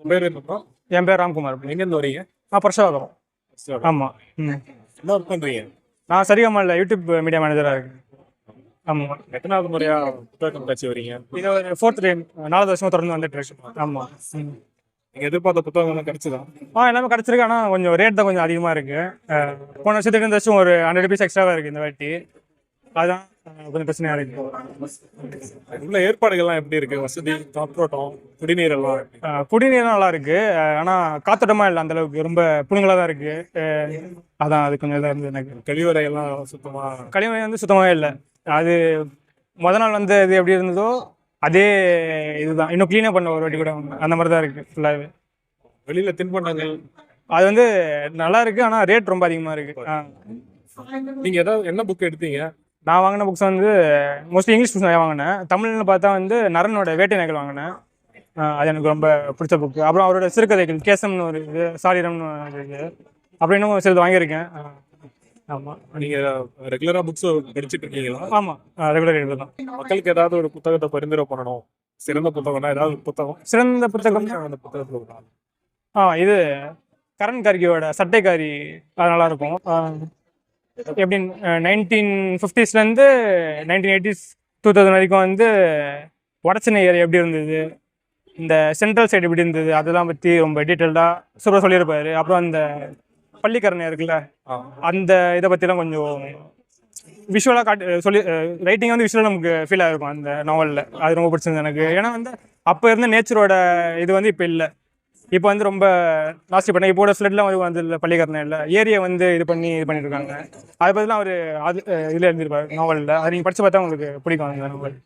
பேர் என்னப்பா என் பேர் ராம்குமார் எங்கேருந்து வரீங்க? நான் பிரசாதம். ஆமாம் ம். என்ன ஒர்க் பண்றீங்க? நான் சரிகமால யூடியூப் மீடியா மேனேஜராக இருக்கேன். ஆமாம் எத்தனாவது முறையா புத்தக கண்காட்சி வரீங்க? இது ஒரு ஃபோர்த் டைம் நாலாவது வருஷமா தொடர்ந்து வந்துட்டு இருக்கு. ஆமாம் ம். நீங்க எதிர்பார்த்த புத்தகம் எல்லாம் கிடைச்சதா? ஆ எல்லாமே கிடச்சிருக்கு. ஆனால் கொஞ்சம் ரேட் தான் கொஞ்சம் அதிகமாக இருக்குது போன வருஷத்துக்கு இந்த வருஷம் ஒரு ஹண்ட்ரட் ருபீஸ் எக்ஸ்ட்ராவாக இருக்குது இந்த வாட்டி. அதுதான் அஹ், கொஞ்சம் பிரச்சனையாக இருக்குது உள்ள ஏற்பாடுகள்லாம் எப்படி இருக்கு? வசதி காற்றோட்டம் குடிநீர் எல்லாம் எப்படி? அஹ், குடிநீர் நல்லா இருக்கு. அஹ், ஆனா காத்தோட்டமா இல்லை அந்த அளவுக்கு. ரொம்ப புழுங்கலா தான் இருக்கு. அதான் அது கொஞ்சம் இதாக இருந்தது எனக்கு. கழிவறை எல்லாம் சுத்தமா? கழிவறை வந்து சுத்தமாகவே இல்லை. அது முத நாள் வந்து இது எப்படி இருந்ததோ அதே இதுதான். இன்னும் க்ளீனாக பண்ண ஒரு வாட்டி கூட அந்த மாதிரி தான் இருக்கு ஃபுல்லாகவே வெளியில தின்பண்டங்கள்? அது வந்து நல்லா இருக்கு ஆனால் ரேட் ரொம்ப அதிகமாக இருக்கு. நீங்க ஏதாவது என்ன புக் எடுத்தீங்க? நான் வாங்கின புக்ஸ் வந்து மோஸ்ட்லி இங்கிலீஷ் புக்ஸ் நிறையா வாங்கினேன். தமிழ்னு பார்த்தா வந்து நரனோட வேட்டை நகல் வாங்கினேன். அது எனக்கு ரொம்ப பிடிச்ச புக்கு அப்புறம் அவரோட சிறுகதைகள் கேசம்னு ஒரு இது சாரிரம்னு ஒரு இது. அப்புறம் இன்னும் சிலது வாங்கியிருக்கேன். ஆமாம் நீங்க ரெகுலரா புக்ஸ் படிச்சிட்டு இருக்கீங்களா? ஆமாம் ரெகுலர் ரேட் தான் மக்களுக்கு ஏதாவது ஒரு புத்தகத்தை பரிந்துரை பண்ணணும். சிறந்த புத்தகம்னா ஏதாவது புத்தகம்? சிறந்த புத்தகம்? அந்த புத்தகத்துல. ஆ இது கரண் கார்கியோட சட்டைக்காரி. அது நல்லா இருக்கும். எப்படி நைன்டீன் ஃபிஃப்டிஸ்லேருந்து நைன்டீன் எயிட்டிஸ் டூ தௌசண்ட் வரைக்கும் வந்து வடச்சென்னை ஏரியா எப்படி இருந்தது? இந்த சென்ட்ரல் சைடு எப்படி இருந்தது? அதெல்லாம் பற்றி ரொம்ப டீட்டெயில்டாக சூப்பராக சொல்லியிருப்பாரு. அப்புறம் அந்த பள்ளிக்கரணை இருக்குல்ல. அந்த இதை பற்றிலாம் கொஞ்சம் விஷுவலாக காட்டு சொல்லி ரைட்டிங் வந்து விஷுவலாக நமக்கு ஃபீல் ஆகிருக்கும் அந்த நாவலில் அது ரொம்ப பிடிச்சிருந்தது எனக்கு. ஏன்னா வந்து அப்போ இருந்த நேச்சரோட இது வந்து இப்போ இல்லை. இப்போ வந்து ரொம்ப நாஸ்தி பண்ண இப்போ ஃப்ளட்லாம் வந்து வந்து இல்லை பள்ளிக்கரணை இல்லை ஏரியை வந்து இது பண்ணி இது பண்ணிட்டு இருக்காங்க. அதை பற்றிலாம் அவர் அது இதில் எழுதியிருப்பார் நாவலில் அதை நீங்கள் படித்து பார்த்தா உங்களுக்கு பிடிக்கும் அந்த நாவல்